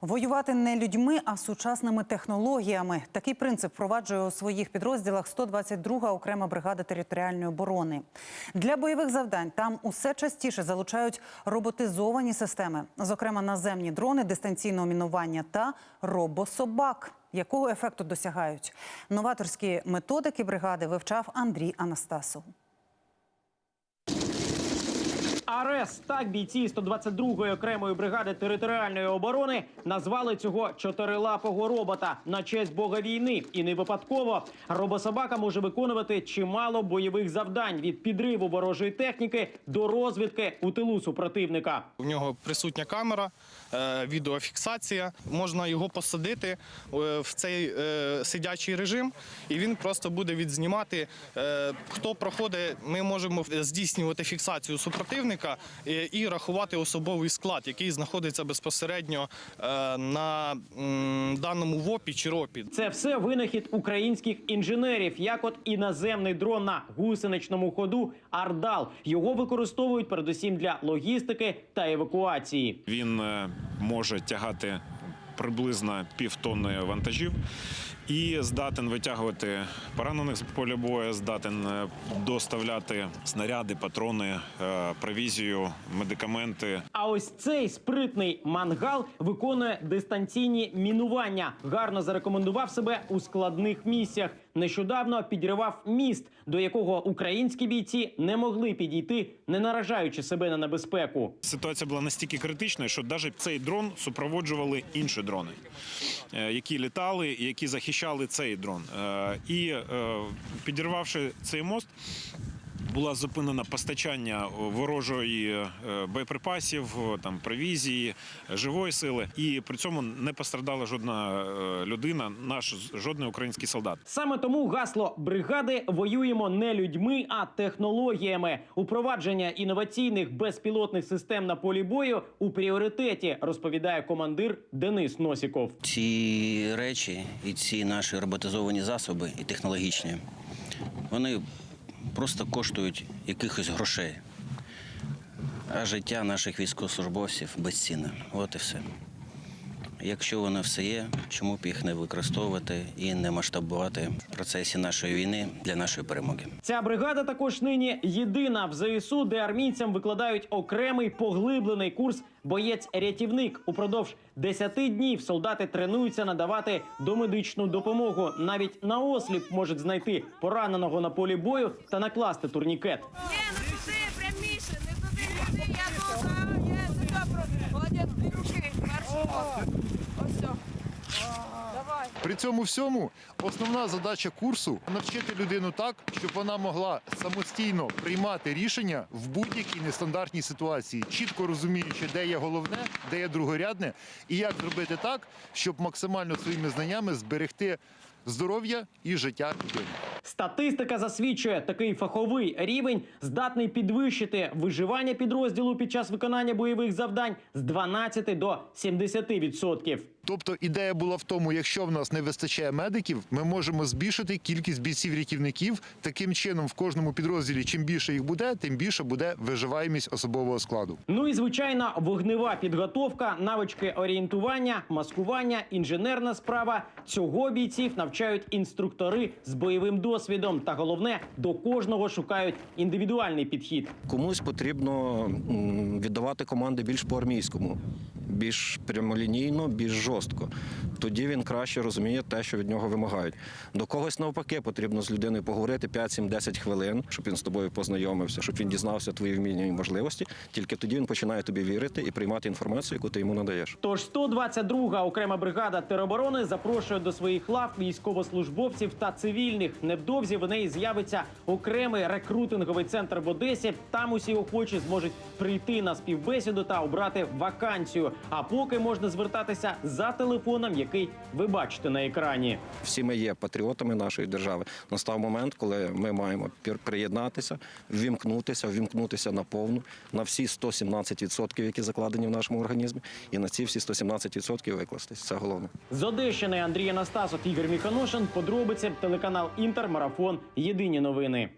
Воювати не людьми, а сучасними технологіями. Такий принцип впроваджує у своїх підрозділах 122-га окрема бригада територіальної оборони. Для бойових завдань там усе частіше залучають роботизовані системи, зокрема наземні дрони, дистанційного мінування та робособак. Якого ефекту досягають? Новаторські методики бригади вивчав Андрій Анастасов. Арес так бійці 122-ї окремої бригади територіальної оборони назвали цього чотирилапого робота на честь бога війни. І не випадково робособака може виконувати чимало бойових завдань від підриву ворожої техніки до розвідки у тилу супротивника. У нього присутня камера, е, відеофіксація. Можна його посадити е, в цей е, сидячий режим, і він просто буде відзнімати. Хто проходить, ми можемо здійснювати фіксацію супротивника е, і рахувати особовий склад, який знаходиться безпосередньо е, на даному ВОПі чи РОПі. Це все винахід українських інженерів, як от і наземний дрон на гусеничному ходу Ардал. Його використовують передусім для логістики та евакуації. Він е, може тягати приблизно півтонни вантажів і здатен витягувати поранених з поля бою, здатен е, доставляти снаряди, патрони, е, провізію, медикаменти. А ось цей спритний мангал виконує дистанційні мінування. Гарно зарекомендував себе у складних місіях. Нещодавно підривав міст, до якого українські бійці не могли підійти, не наражаючи себе на небезпеку. Ситуація була настільки критичною, що навіть цей дрон супроводжували інші дрони, е, які літали які захищали цей дрон. Е, І е, підірвавши цей мост. Було зупинено постачання ворожої е, боєприпасів, там провізії, живої сили, і при цьому не пострадала жодна е, людина, наш жодний український солдат. Саме тому гасло бригади воюємо не людьми, а технологіями. Упровадження інноваційних безпілотних систем на полі бою у пріоритеті, розповідає командир Денис Носіков. Ці речі і ці наші роботизовані засоби і технологічні, вони просто коштують якихось грошей. А життя наших військовослужбовців безцінне. От і все. Якщо воно все є, чому б їх не використовувати і не масштабувати в процесі нашої війни для нашої перемоги? Ця бригада також нині єдина в ЗСУ, де армійцям викладають окремий поглиблений курс боєць-рятівник. Упродовж 10 днів солдати тренуються надавати домедичну допомогу. Навіть на осліп можуть знайти пораненого на полі бою та накласти турнікет. Ні, не туди, пряміше, не туди, не туди, я тут, є, це добре. Молодець, дві руки, перший При цьому всьому основна задача курсу навчити людину так, щоб вона могла самостійно приймати рішення в будь-якій нестандартній ситуації, чітко розуміючи, де є головне, де є другорядне, і як зробити так, щоб максимально своїми знаннями зберегти здоров'я і життя людини. Статистика засвідчує, такий фаховий рівень здатний підвищити виживання підрозділу під час виконання бойових завдань з 12 до 70%. Тобто ідея була в тому, якщо в нас не вистачає медиків, ми можемо збільшити кількість бійців-рятівників. Таким чином, в кожному підрозділі, чим більше їх буде, тим більше буде виживаємість особового складу. Ну і звичайна вогнева підготовка, навички орієнтування, маскування, інженерна справа. Цього бійців навчають інструктори з бойовим досвідом. Та головне, до кожного шукають індивідуальний підхід. Комусь потрібно віддавати команди більш по-армійському, більш прямолінійно, більш жорстко. Тоді він краще розуміє те, що від нього вимагають. До когось навпаки потрібно з людиною поговорити 5-7-10 хвилин, щоб він з тобою познайомився, щоб він дізнався твої вміння і можливості. Тільки тоді він починає тобі вірити і приймати інформацію, яку ти йому надаєш. Тож 122-га окрема бригада тероборони запрошує до своїх лав військовослужбовців та цивільних. Невдовзі в неї з'явиться окремий рекрутинговий центр в Одесі. Там усі охочі зможуть прийти на співбесіду та обрати вакансію. А поки можна звертатися за телефоном, який ви бачите на екрані. Всі ми є патріотами нашої держави. Настав момент, коли ми маємо приєднатися, ввімкнутися, ввімкнутися на повну, на всі 117%, які закладені в нашому організмі, і на ці всі 117% викластись. Це головне. З Одещини Андрій Анастасов, Ігор Міханошин. Подробиці телеканал Інтер, марафон. Єдині новини.